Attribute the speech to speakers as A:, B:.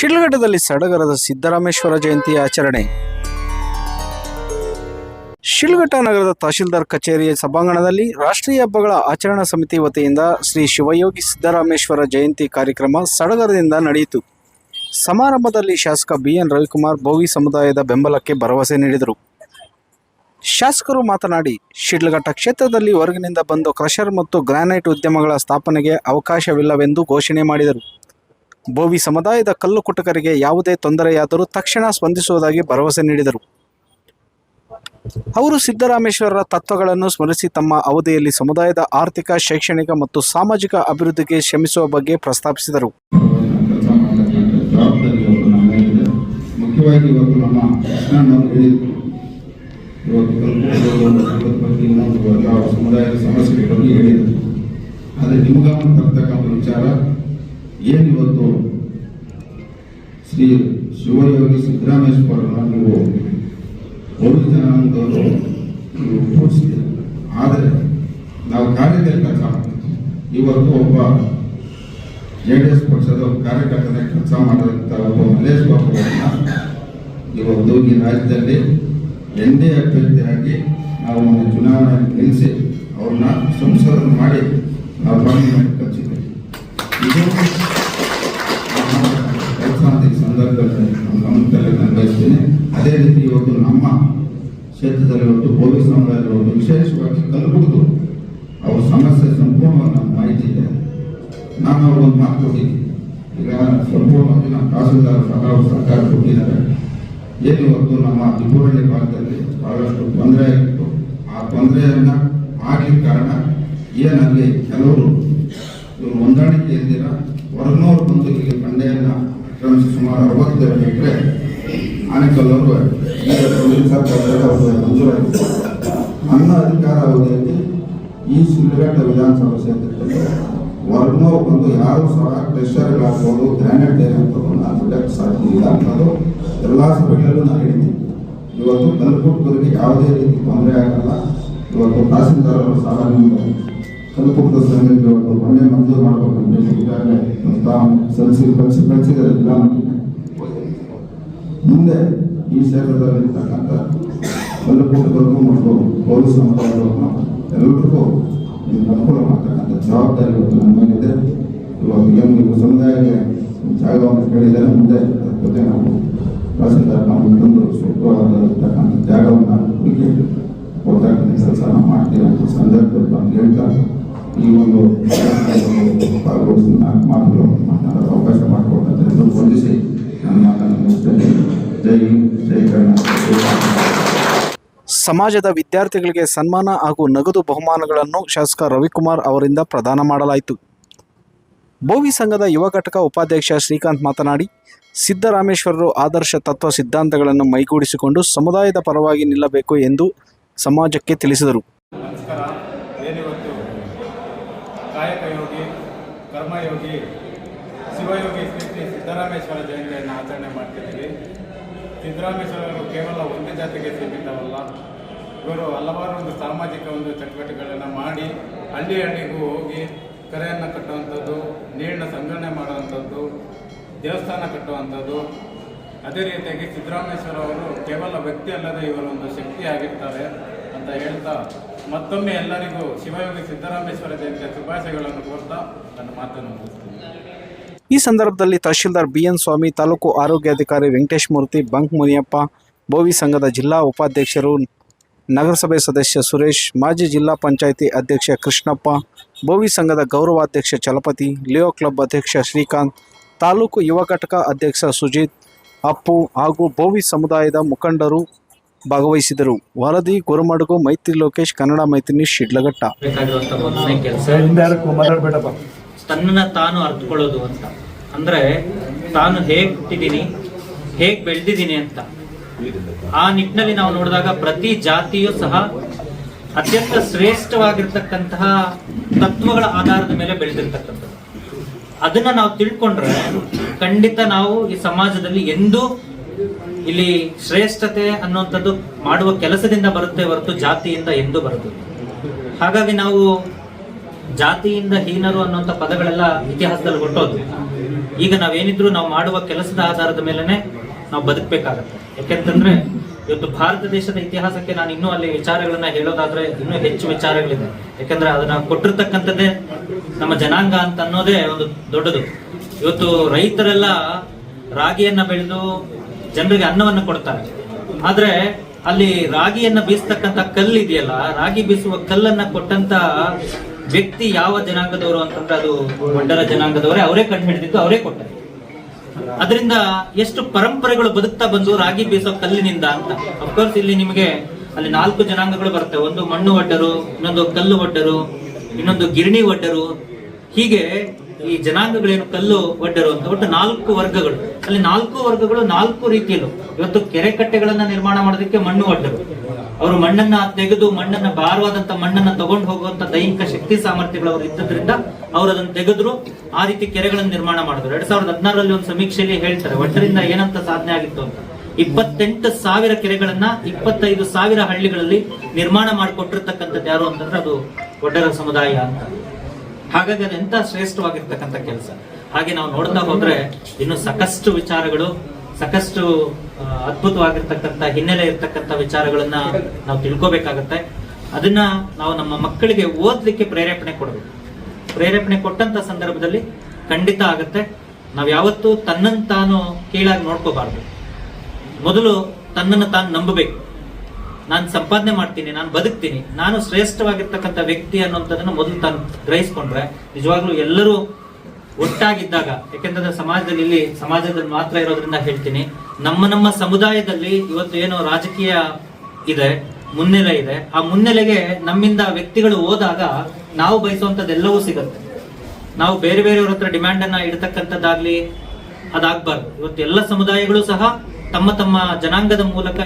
A: ಶಿಡ್ಲಘಟ್ಟದಲ್ಲಿ ಸಡಗರದ ಸಿದ್ದರಾಮೇಶ್ವರ ಜಯಂತಿ ಆಚರಣೆ. ಶಿಲ್ಘಟ್ಟ ನಗರದ ತಹಶೀಲ್ದಾರ್ ಕಚೇರಿಯ ಸಭಾಂಗಣದಲ್ಲಿ ರಾಷ್ಟ್ರೀಯ ಹಬ್ಬಗಳ ಆಚರಣಾ ಸಮಿತಿ ವತಿಯಿಂದ ಶ್ರೀ ಶಿವಯೋಗಿ ಸಿದ್ದರಾಮೇಶ್ವರ ಜಯಂತಿ ಕಾರ್ಯಕ್ರಮ ಸಡಗರದಿಂದ ನಡೆಯಿತು. ಸಮಾರಂಭದಲ್ಲಿ ಶಾಸಕ ಬಿಎನ್ ರವಿಕುಮಾರ್ ಬೋವಿ ಸಮುದಾಯದ ಬೆಂಬಲಕ್ಕೆ ಭರವಸೆ ನೀಡಿದರು. ಶಾಸಕರು ಮಾತನಾಡಿ, ಶಿಡ್ಲಘಟ್ಟ ಕ್ಷೇತ್ರದಲ್ಲಿ ಹೊರಗಿನಿಂದ ಬಂದು ಕ್ರಷರ್ ಮತ್ತು ಗ್ರಾನೈಟ್ ಉದ್ಯಮಗಳ ಸ್ಥಾಪನೆಗೆ ಅವಕಾಶವಿಲ್ಲವೆಂದು ಘೋಷಣೆ ಮಾಡಿದರು. ಬೋವಿ ಸಮುದಾಯದ ಕಲ್ಲು ಕುಟಕರಿಗೆ ಯಾವುದೇ ತೊಂದರೆಯಾದರೂ ತಕ್ಷಣ ಸ್ಪಂದಿಸುವುದಾಗಿ ಭರವಸೆ ನೀಡಿದರು. ಅವರು ಸಿದ್ದರಾಮೇಶ್ವರರ ತತ್ವಗಳನ್ನು ಸ್ಮರಿಸಿ ತಮ್ಮ ಅವಧಿಯಲ್ಲಿ ಸಮುದಾಯದ ಆರ್ಥಿಕ, ಶೈಕ್ಷಣಿಕ ಮತ್ತು ಸಾಮಾಜಿಕ ಅಭಿವೃದ್ಧಿಗೆ ಶ್ರಮಿಸುವ ಬಗ್ಗೆ ಪ್ರಸ್ತಾಪಿಸಿದರು.
B: ಕೃಷ್ಣಣ್ಣವರು ಹೇಳಿದ್ರು ಆದರೆ ತರ್ತಕ್ಕಂಥ ವಿಚಾರ ಏನು ಇವತ್ತು ಶ್ರೀ ಶಿವಯೋಗಿ ಸಿದ್ದರಾಮೇಶ್ವರನ ನೀವು ಒಂದು ಜನಾಂಗದವರು ನೀವು ತೋರಿಸ್ತೀರಿ ಆದರೆ ನಾವು ಕಾರ್ಯದಲ್ಲಿ ಕೆಲಸ ಮಾಡ್ತೀವಿ ಇವತ್ತು ಒಬ್ಬ ಜೆ ಡಿ ಎಸ್ ಪಕ್ಷದ ಕಾರ್ಯಕರ್ತನೇ ಕೆಲಸ ಮಾಡಿದಂಥ ಒಬ್ಬ ಮಲ್ಲೇಶ್ ಬಾಬುಗಳನ್ನು ಇವತ್ತು ಈ ರಾಜ್ಯದಲ್ಲಿ ಎನ್ ಡಿ ಅಭ್ಯರ್ಥಿಯಾಗಿ ನಾವು ಒಂದು ಚುನಾವಣೆ ನಿಲ್ಲಿಸಿ ಅವ್ರನ್ನ ಸಂಸದನ್ನು ಮಾಡಿ ನಾವು ಪಾರ್ಲಿಮೆಂಟ್ ಕಳಿಸಿದ್ದೀವಿ. ಕ್ಷೇತ್ರದಲ್ಲಿ ಇವತ್ತು ಪೊಲೀಸ್ ಒಂದು ವಿಶೇಷವಾಗಿ ಕಲ್ಬಿಡ್ದು ಅವ್ರ ಸಮಸ್ಯೆ ಸಂಪೂರ್ಣವಾಗಿ ನಮ್ಮ ಮಾಹಿತಿ ಇದೆ. ನಾನು ಅವ್ರಿಗೊಂದು ಮಾತು ಕೊಟ್ಟಿದ್ದೀನಿ ಈಗ ಸಂಪೂರ್ಣವಾಗಿ ನಮ್ಮ ತಹಸೀಲ್ದಾರ್ ಸಹ ಸರ್ಕಾರ ಕೊಟ್ಟಿದ್ದಾರೆ. ಏನು ಇವತ್ತು ನಮ್ಮ ತಿಪುರಳ್ಳಿ ಭಾಗದಲ್ಲಿ ಬಹಳಷ್ಟು ತೊಂದರೆ ಆಗಿತ್ತು. ಆ ತೊಂದರೆಯನ್ನು ಆಗ್ಲಿಕ್ಕೆ ಕಾರಣ ಏನಲ್ಲಿ ಕೆಲವರು ಇವರು ಹೊಂದಾಣಿಕೆ ಇಲ್ದಿರ ಹೊರನೂರು ಬಂದು ಇಲ್ಲಿ ಬಂಡೆಯನ್ನ ಆಕ್ರಮಿಸಿ ಸುಮಾರು ಅರವತ್ತೆರಡು ಎಕರೆ ಅವ್ರಿಗೆ ಮಂಜೂರಾಗಿತ್ತು ನನ್ನ ಅಧಿಕಾರ ಅವಧಿಯಲ್ಲಿ ಈ ಶಿಲ್ಘಟ್ಟ ವಿಧಾನಸಭಾ ಕ್ಷೇತ್ರದಲ್ಲಿ ವರ್ಣೋ ಬಂದು ಯಾರು ಸಹ ಪ್ರೆಷರ್ಗಳಾಗ್ಬೋದು ಗ್ರಾನೈಟ್ ಏನಾಗ್ಬೋದು ನಾನು ಬಿಡಕ್ಕೆ ಸಾಧ್ಯ ಇಲ್ಲ ಅನ್ನೋದು ಎಲ್ಲ ಸಭೆಗಳಲ್ಲೂ ನಾನು ಹೇಳಿದ್ದೀನಿ. ಇವತ್ತು ಕಲ್ಪುಟ್ಟದವರಿಗೆ ಯಾವುದೇ ರೀತಿ ತೊಂದರೆ ಆಗಲ್ಲ. ಇವತ್ತು ತಹಸೀಲ್ದಾರ್ ಅವರು ಸಹ ನಿಮಗೆ ಕಲ್ಪುಟ್ಟದ ಸಂಘಕ್ಕೆ ಇವತ್ತು ಮೊನ್ನೆ ಮಂಜೂರು ಮಾಡಬೇಕಂತ ಈಗಾಗಲೇ ಸಲ್ಲಿಸಿ ಕಳಿಸಿ ಕಳಿಸಿದ್ದಾರೆ ಇಲ್ಲ ಮುಂದೆ ಈ ಕ್ಷೇತ್ರದಲ್ಲಿ ಇರ್ತಕ್ಕಂಥ ಕಲ್ಲುಕೂಟದವ್ರಿಗೂ ಮತ್ತು ಪೊಲೀಸ್ ಸಮುದಾಯದವ್ರಿಗೂ ಎಲ್ಲರಿಗೂ ಅನುಕೂಲ ಮಾಡ್ತಕ್ಕಂಥ ಜವಾಬ್ದಾರಿ ಇವತ್ತು ನಮ್ಮ ಇವತ್ತು ಏನು ನೀವು ಸಮುದಾಯಕ್ಕೆ ಜಾಗವನ್ನು ಕೇಳಿದರೆ ಮುಂದೆ ಜೊತೆ ನಾವು ತಹಸೀಲ್ದಾರ್ ಜಾಗವನ್ನು ಹುಡುಕಿ ಕೊಡ್ತಕ್ಕಂಥ ಕೆಲಸ ನಾವು ಮಾಡ್ತೀವಿ ಅಂತ ಸಂದರ್ಭದಲ್ಲಿ ನಾನು ಹೇಳ್ತಾ ಈ ಒಂದು ಭಾಗವಹಿಸಿ ನಾಲ್ಕು ಮಾತುಗಳು ಮಾತನಾಡಲು ಅವಕಾಶ ಮಾಡಿಕೊಟ್ಟಂತ ವಂದಿಸಿ. ಜೈ ಜೈ.
A: ಸಮಾಜದ ವಿದ್ಯಾರ್ಥಿಗಳಿಗೆ ಸನ್ಮಾನ ಹಾಗೂ ನಗದು ಬಹುಮಾನಗಳನ್ನು ಶಾಸಕ ರವಿಕುಮಾರ್ ಅವರಿಂದ ಪ್ರದಾನ ಮಾಡಲಾಯಿತು. ಭೋವಿ ಸಂಘದ ಯುವ ಘಟಕ ಉಪಾಧ್ಯಕ್ಷ ಶ್ರೀಕಾಂತ್ ಮಾತನಾಡಿ ಸಿದ್ದರಾಮೇಶ್ವರರು ಆದರ್ಶ ತತ್ವ ಸಿದ್ಧಾಂತಗಳನ್ನು ಮೈಗೂಡಿಸಿಕೊಂಡು ಸಮುದಾಯದ ಪರವಾಗಿ ನಿಲ್ಲಬೇಕು ಎಂದು ಸಮಾಜಕ್ಕೆ ತಿಳಿಸಿದರು.
C: ಕರ್ಮಯೋಗಿ ಶಿವಯೋಗಿ ಶ್ರೀ ಸಿದ್ದರಾಮೇಶ್ವರ ಜಯಂತಿಯನ್ನು ಆಚರಣೆ ಮಾಡ್ತಿದ್ದೀವಿ. ಸಿದ್ದರಾಮೇಶ್ವರರು ಕೇವಲ ಒಂದೇ ಜಾತಿಗೆ ಸೀಮಿತವಲ್ಲ ಇವರು ಹಲವಾರು ಒಂದು ಸಾಮಾಜಿಕ ಒಂದು ಚಟುವಟಿಕೆಗಳನ್ನು ಮಾಡಿ ಹಳ್ಳಿ ಹಳ್ಳಿಗೂ ಹೋಗಿ ಕೆರೆಯನ್ನು ಕಟ್ಟುವಂಥದ್ದು, ನೀರಿನ ಸಂಗ್ರಹಣೆ ಮಾಡುವಂಥದ್ದು, ದೇವಸ್ಥಾನ ಕಟ್ಟುವಂಥದ್ದು. ಅದೇ ರೀತಿಯಾಗಿ ಸಿದ್ದರಾಮೇಶ್ವರ ಅವರು ಕೇವಲ ವ್ಯಕ್ತಿ ಅಲ್ಲದೆ ಇವರು ಒಂದು ಶಕ್ತಿ ಆಗಿರ್ತಾರೆ ಅಂತ ಹೇಳ್ತಾ ಮತ್ತೊಮ್ಮೆ ಎಲ್ಲರಿಗೂ ಶಿವಯೋಗಿ ಸಿದ್ದರಾಮೇಶ್ವರ ಜಯಂತಿಯ ಶುಭಾಶಯಗಳನ್ನು ಕೋರ್ತಾ ನನ್ನ ಮಾತನ್ನು ಮುಗಿಸ್ತೀನಿ.
A: ಈ ಸಂದರ್ಭದಲ್ಲಿ ತಹಶೀಲ್ದಾರ್ ಬಿಎನ್ ಸ್ವಾಮಿ, ತಾಲೂಕು ಆರೋಗ್ಯಾಧಿಕಾರಿ ವೆಂಕಟೇಶ್ ಮೂರ್ತಿ, ಬಂಕ್ ಮುನಿಯಪ್ಪ ಬೋವಿ ಸಂಘದ ಜಿಲ್ಲಾ ಉಪಾಧ್ಯಕ್ಷರು, ನಗರಸಭೆ ಸದಸ್ಯ ಸುರೇಶ್, ಮಾಜಿ ಜಿಲ್ಲಾ ಪಂಚಾಯಿತಿ ಅಧ್ಯಕ್ಷ ಕೃಷ್ಣಪ್ಪ ಬೋವಿ ಸಂಘದ ಗೌರವಾಧ್ಯಕ್ಷ ಚಲಪತಿ, ಲಿಯೋ ಕ್ಲಬ್ ಅಧ್ಯಕ್ಷ ಶ್ರೀಕಾಂತ್, ತಾಲೂಕು ಯುವ ಘಟಕ ಅಧ್ಯಕ್ಷ ಸುಜಿತ್, ಅಪ್ಪು ಹಾಗೂ ಬೋವಿ ಸಮುದಾಯದ ಮುಖಂಡರು ಭಾಗವಹಿಸಿದರು. ವರದಿ ಗುರುಮಡುಗು, ಮೈತ್ರಿ ಲೋಕೇಶ್, ಕನ್ನಡ ಮೈತ್ರಿ ಶಿಡ್ಲಘಟ್ಟ.
D: ತನ್ನನ್ನ ತಾನು ಅರ್ಥಕೊಳ್ಳೋದು ಅಂತ. ಅಂದ್ರೆ ತಾನು ಹೇಗ್ ಹುಟ್ಟಿದೀನಿ ಹೇಗ್ ಬೆಳೆದಿದ್ದೀನಿ ಅಂತ. ಆ ನಿಟ್ಟಿನಲ್ಲಿ ನಾವು ನೋಡಿದಾಗ ಪ್ರತಿ ಜಾತಿಯೂ ಸಹ ಅತ್ಯಂತ ಶ್ರೇಷ್ಠವಾಗಿರ್ತಕ್ಕಂತಹ ತತ್ವಗಳ ಆಧಾರದ ಮೇಲೆ ಬೆಳೆದಿರ್ತಕ್ಕಂಥದ್ದು. ಅದನ್ನ ನಾವು ತಿಳ್ಕೊಂಡ್ರೆ ಖಂಡಿತ ನಾವು ಈ ಸಮಾಜದಲ್ಲಿ ಎಂದೂ ಇಲ್ಲಿ ಶ್ರೇಷ್ಠತೆ ಅನ್ನುವಂಥದ್ದು ಮಾಡುವ ಕೆಲಸದಿಂದ ಬರುತ್ತೆ ಹೊರತು ಜಾತಿಯಿಂದ ಎಂದೂ ಬರುತ್ತೆ ಹಾಗಾಗಿ ನಾವು ಜಾತಿಯಿಂದ ಹೀನರು ಅನ್ನುವಂಥ ಪದಗಳೆಲ್ಲ ಇತಿಹಾಸದಲ್ಲಿ ಹೊಟ್ಟೋದು. ಈಗ ನಾವೇನಿದ್ರು ನಾವು ಮಾಡುವ ಕೆಲಸದ ಆಧಾರದ ಮೇಲೆನೆ ನಾವು ಬದುಕಬೇಕಾಗತ್ತೆ. ಯಾಕೆಂತಂದ್ರೆ, ಇವತ್ತು ಭಾರತ ದೇಶದ ಇತಿಹಾಸಕ್ಕೆ ನಾನು ಇನ್ನೂ ಅಲ್ಲಿ ವಿಚಾರಗಳನ್ನ ಹೇಳೋದಾದ್ರೆ ಇನ್ನೂ ಹೆಚ್ಚು ವಿಚಾರಗಳಿದೆ. ಯಾಕಂದ್ರೆ ಅದನ್ನ ಕೊಟ್ಟಿರ್ತಕ್ಕಂಥದ್ದೇ ನಮ್ಮ ಜನಾಂಗ ಅಂತ ಅನ್ನೋದೇ ಒಂದು ದೊಡ್ಡದು. ಇವತ್ತು ರೈತರೆಲ್ಲ ರಾಗಿಯನ್ನ ಬೆಳೆದು ಜನರಿಗೆ ಅನ್ನವನ್ನು ಕೊಡ್ತಾರೆ. ಆದ್ರೆ ಅಲ್ಲಿ ರಾಗಿಯನ್ನ ಬೀಸ್ತಕ್ಕಂಥ ಕಲ್ಲು ಇದೆಯಲ್ಲ, ರಾಗಿ ಬೀಸುವ ಕಲ್ಲನ್ನ ಕೊಟ್ಟಂತ ವ್ಯಕ್ತಿ ಯಾವ ಜನಾಂಗದವರು ಅಂತಂದ್ರೆ ಅದು ಮಂಡಲ ಜನಾಂಗದವರೇ, ಅವರೇ ಕಂಡು ಹಿಡಿದಿದ್ದು ಅವರೇ ಕೊಟ್ಟರು ಅದರಿಂದ ಎಷ್ಟು ಪರಂಪರೆಗಳು ಬದುಕ್ತಾ ಬಂದು ರಾಗಿ ಬೀಸೋ ಕಲ್ಲಿನಿಂದ ಅಂತ. ಅಫ್ಕೋರ್ಸ್ ಇಲ್ಲಿ ನಿಮಗೆ ಅಲ್ಲಿ ನಾಲ್ಕು ಜನಾಂಗಗಳು ಬರ್ತವೆ. ಒಂದು ಮಣ್ಣು ಒಡ್ಡರು, ಇನ್ನೊಂದು ಕಲ್ಲು ಒಡ್ಡರು, ಇನ್ನೊಂದು ಗಿರಣಿ ಒಡ್ಡರು. ಹೀಗೆ ಈ ಜನಾಂಗಗಳೇನು ಕಲ್ಲು ಒಡ್ಡರು ಅಂತ. ಒಟ್ಟು ನಾಲ್ಕು ವರ್ಗಗಳು. ಅಲ್ಲಿ ನಾಲ್ಕು ವರ್ಗಗಳು ನಾಲ್ಕು ರೀತಿಯಲ್ಲೂ. ಇವತ್ತು ಕೆರೆ ಕಟ್ಟೆಗಳನ್ನ ನಿರ್ಮಾಣ ಮಾಡೋದಕ್ಕೆ ಮಣ್ಣು ಒಡ್ಡರು. ಅವರು ಮಣ್ಣನ್ನ ತೆಗೆದು ಮಣ್ಣನ್ನ ಭಾರವಾದಂತ ಮಣ್ಣನ್ನ ತಗೊಂಡು ಹೋಗುವಂತ ದೈಹಿಕ ಶಕ್ತಿ ಸಾಮರ್ಥ್ಯಗಳು ಅವರು ಇದ್ದದ್ರಿಂದ ಅವ್ರು ಅದನ್ನ ತೆಗೆದ್ರು. ಆ ರೀತಿ ಕೆರೆಗಳನ್ನು ನಿರ್ಮಾಣ ಮಾಡಿದ್ರು. ಎರಡ್ ಸಾವಿರದ ಹದಿನಾರರಲ್ಲಿ ಒಂದು ಸಮೀಕ್ಷೆಯಲ್ಲಿ ಹೇಳ್ತಾರೆ ಒಟ್ಟರಿಂದ ಏನಂತ ಸಾಧನೆ ಆಗಿತ್ತು ಅಂತ. ಇಪ್ಪತ್ತೆಂಟು ಸಾವಿರ ಕೆರೆಗಳನ್ನ ಇಪ್ಪತ್ತೈದು ಸಾವಿರ ಹಳ್ಳಿಗಳಲ್ಲಿ ನಿರ್ಮಾಣ ಮಾಡಿಕೊಟ್ಟಿರ್ತಕ್ಕಂಥದ್ದು ಯಾರು ಅಂತಂದ್ರೆ ಅದು ಒಡ್ಡರ ಸಮುದಾಯ ಅಂತ. ಹಾಗಾಗಿ ಎಂತ ಶ್ರೇಷ್ಠವಾಗಿರ್ತಕ್ಕಂಥ ಕೆಲಸ. ಹಾಗೆ ನಾವು ನೋಡ್ತಾ ಹೋದ್ರೆ ಇನ್ನು ಸಾಕಷ್ಟು ವಿಚಾರಗಳು, ಸಾಕಷ್ಟು ಅದ್ಭುತವಾಗಿರ್ತಕ್ಕಂಥ ಹಿನ್ನೆಲೆ ಇರ್ತಕ್ಕಂಥ ವಿಚಾರಗಳನ್ನ ನಾವು ತಿಳ್ಕೋಬೇಕಾಗತ್ತೆ. ಅದನ್ನ ನಾವು ನಮ್ಮ ಮಕ್ಕಳಿಗೆ ಓದ್ಲಿಕ್ಕೆ ಪ್ರೇರೇಪಣೆ ಕೊಡಬೇಕು. ಪ್ರೇರೇಪಣೆ ಕೊಟ್ಟಂತ ಸಂದರ್ಭದಲ್ಲಿ ಖಂಡಿತ ಆಗತ್ತೆ. ನಾವ್ ಯಾವತ್ತೂ ತನ್ನನ್ನು ತಾನು ಕೀಳಾಗಿ ನೋಡ್ಕೋಬಾರ್ದು. ಮೊದಲು ತನ್ನನ್ನು ತಾನು ನಂಬಬೇಕು. ನಾನು ಸಂಪಾದನೆ ಮಾಡ್ತೀನಿ, ನಾನು ಬದುಕ್ತೀನಿ, ನಾನು ಶ್ರೇಷ್ಠವಾಗಿರ್ತಕ್ಕಂಥ ವ್ಯಕ್ತಿ ಅನ್ನುವಂಥದ್ದನ್ನ ಮೊದಲು ತಾನು ಗ್ರಹಿಸ್ಕೊಂಡ್ರೆ, ನಿಜವಾಗ್ಲೂ ಎಲ್ಲರೂ ಒಟ್ಟಾಗಿದ್ದಾಗ ಯಾಕೆಂತಂದ್ರೆ ಸಮಾಜದಲ್ಲಿ ಇಲ್ಲಿ ಸಮಾಜದಲ್ಲಿ ಮಾತ್ರ ಇರೋದ್ರಿಂದ ಹೇಳ್ತೀನಿ, ನಮ್ಮ ನಮ್ಮ ಸಮುದಾಯದಲ್ಲಿ ಇವತ್ತು ಏನು ರಾಜಕೀಯ ಇದೆ, ಮುನ್ನೆಲೆ ಇದೆ. ಆ ಮುನ್ನೆಲೆಗೆ ನಮ್ಮಿಂದ ವ್ಯಕ್ತಿಗಳು ಹೋದಾಗ ನಾವು ಬಯಸುವಂತದ್ದೆಲ್ಲವೂ ಸಿಗುತ್ತೆ. ನಾವು ಬೇರೆ ಬೇರೆಯವ್ರ ಹತ್ರ ಡಿಮ್ಯಾಂಡ್ ಅನ್ನ ಇಡ್ತಕ್ಕಂಥದ್ದಾಗ್ಲಿ ಅದಾಗ್ಬಾರ್ದು. ಇವತ್ತು ಎಲ್ಲ ಸಮುದಾಯಗಳು ಸಹ ತಮ್ಮ ತಮ್ಮ ಜನಾಂಗದ ಮೂಲಕ